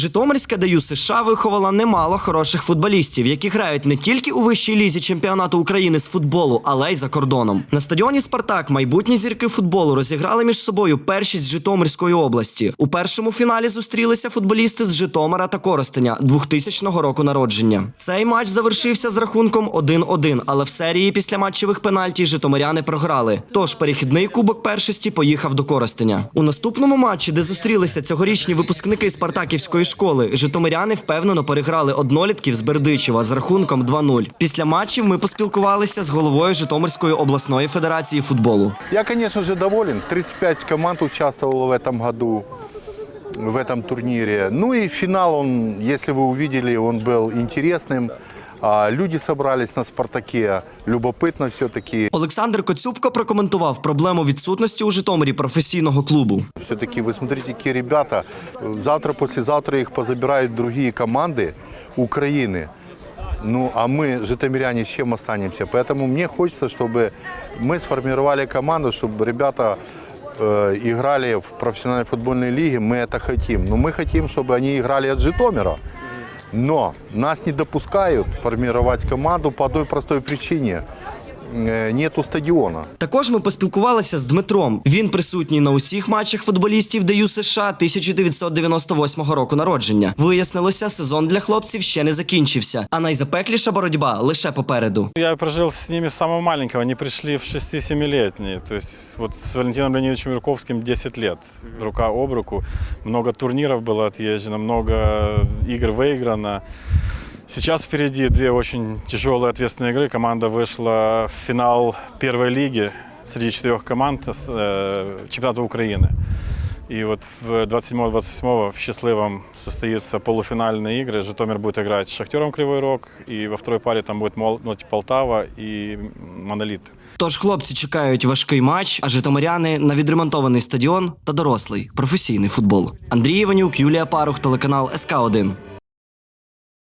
Житомирська ДЮ США виховала немало хороших футболістів, які грають не тільки у вищій лізі чемпіонату України з футболу, але й за кордоном. На стадіоні Спартак майбутні зірки футболу розіграли між собою першість Житомирської області. У першому фіналі зустрілися футболісти з Житомира та Коростеня 2000 року народження. Цей матч завершився з рахунком 1-1, але в серії після матчевих пенальтій житомиряни програли. Тож перехідний кубок першості поїхав до Коростеня. У наступному матчі, де зустрілися цьогорічні випускники Спартаківської школи, житомиряни впевнено переграли однолітків з Бердичева з рахунком 2-0. Після матчів ми поспілкувалися з головою Житомирської обласної федерації футболу. Я, конечно же, доволен. 35 команд участвовало в этом году в этом турнире. Ну и финал, он, если вы увидели, он был интересным. А, Люди собрались на «Спартаке». Любопытно все-таки. Олександр Коцюбко прокоментував проблему відсутності у Житомирі професійного клубу. Все-таки вы смотрите, какие ребята. Завтра, послезавтра их позабирают другие команды Украины. Ну, а мы, житомиряне, с чем останемся? Поэтому мне хочется, чтобы мы сформировали команду, чтобы ребята э, играли в профессиональной футбольной лиге. Мы это хотим. Но мы хотим, чтобы они играли от Житомира. Но нас не допускают формировать команду по одной простой причине. Э, Нету стадиона. Також ми поспілкувалися з Дмитром. Він присутній на усіх матчах футболістів ДЮ США 1998 року народження. Вияснилося, сезон для хлопців ще не закінчився, а найзапекліша боротьба лише попереду. Я прожил с ними с самого маленького. Они пришли в 6-7-летние. То есть вот с Валентином Леонидовичем Юрковским 10 лет. Рука об руку. Много турниров было отъезжено, много игр выиграно. Сейчас впереди две очень тяжелые ответственные игры. Команда вышла в финал первой лиги среди четырех команд э, чемпионата Украины. И вот в 27-28 в счастливом состоится полуфинальные игры. Житомир будет играть с Шахтером Кривой Рог. И во второй паре там будет Мол- ну, типа Полтава и Монолит. Тож хлопці чекають важкий матч, а житомиряни на відремонтований стадіон та дорослий професійний футбол. Андрій Іванюк, Юлія Парух, телеканал СК 1